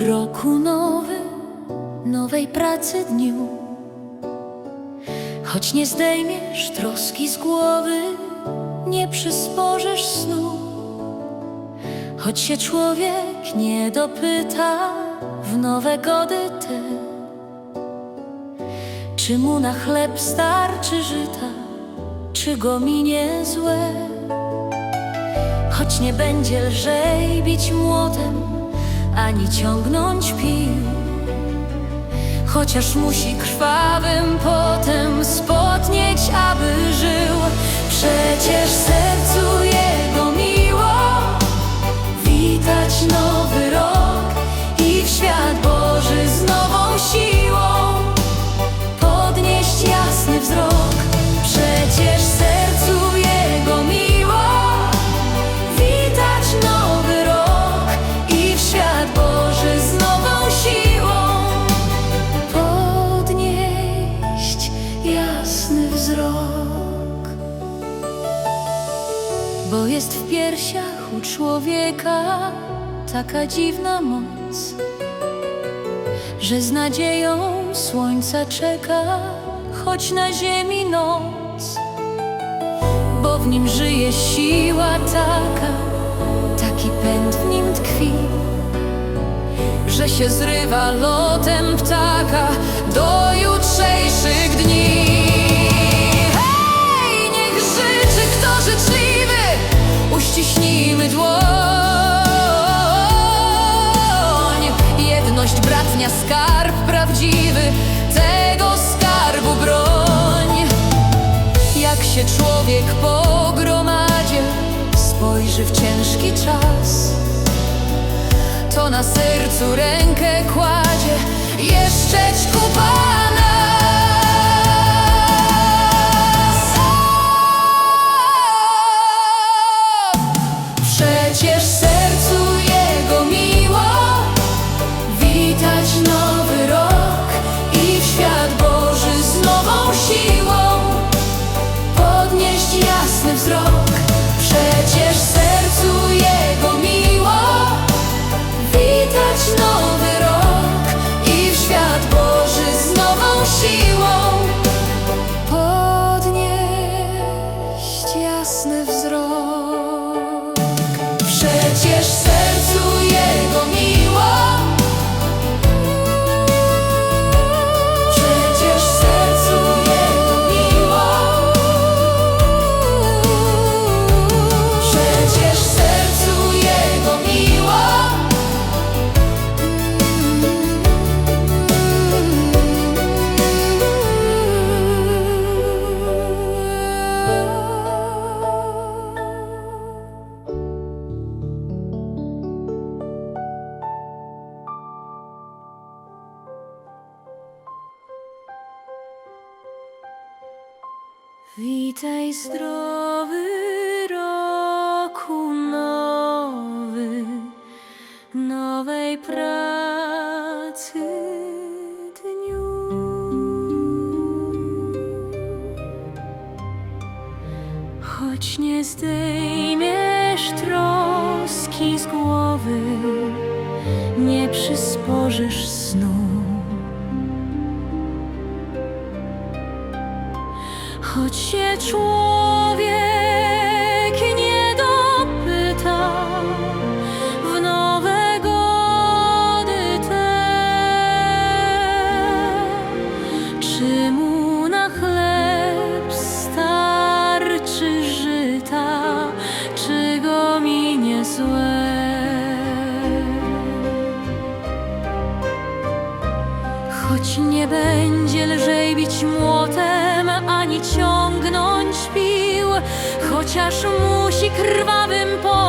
roku nowy, nowej pracy dniu. Choć nie zdejmiesz troski z głowy, nie przysporzysz snu. Choć się człowiek nie dopyta w nowe gody te, czy mu na chleb starczy żyta, czy go minie złe. Choć nie będzie lżej bić młotem, ani ciągnąć pił. Chociaż musi krwawym potem spotnieć, aby żył. Przecież sercu jest w piersiach u człowieka taka dziwna moc, że z nadzieją słońca czeka, choć na ziemi noc. Bo w nim żyje siła taka, taki pęd w nim tkwi, że się zrywa lotem ptaka do jutrzejszych się człowiek po gromadzie spojrzy w ciężki czas, to na sercu rękę kładzie. Jeszcze ćkupa zdrowy roku nowy, nowej pracy dniu. Choć nie zdejmiesz troski z głowy, nie przysporzysz snu. Choć się człowiek nie dopyta. W nowe gody te, czy mu na chleb starczy żyta, czy go minie złe. Choć nie będzie lżej bić młotem, ani ciągnąć pił, chociaż musi krwawym potem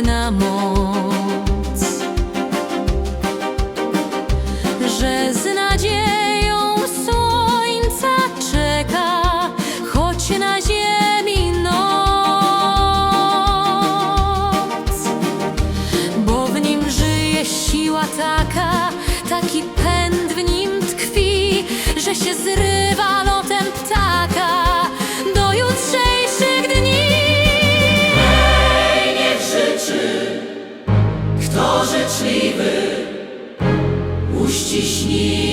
絆も ciśnij.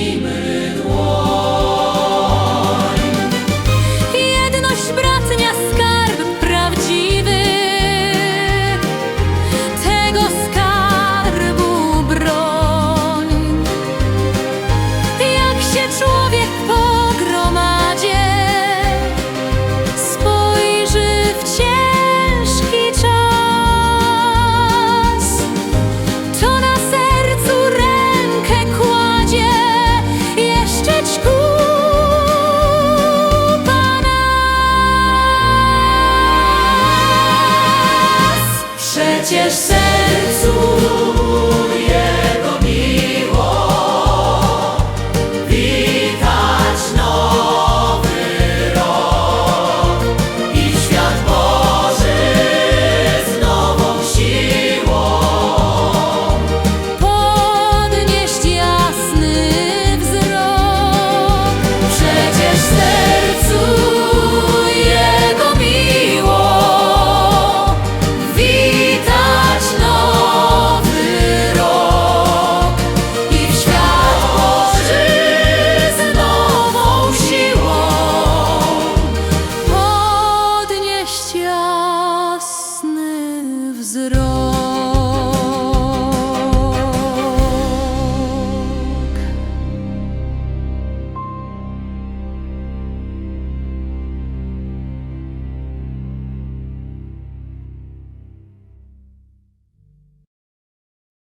Ісус.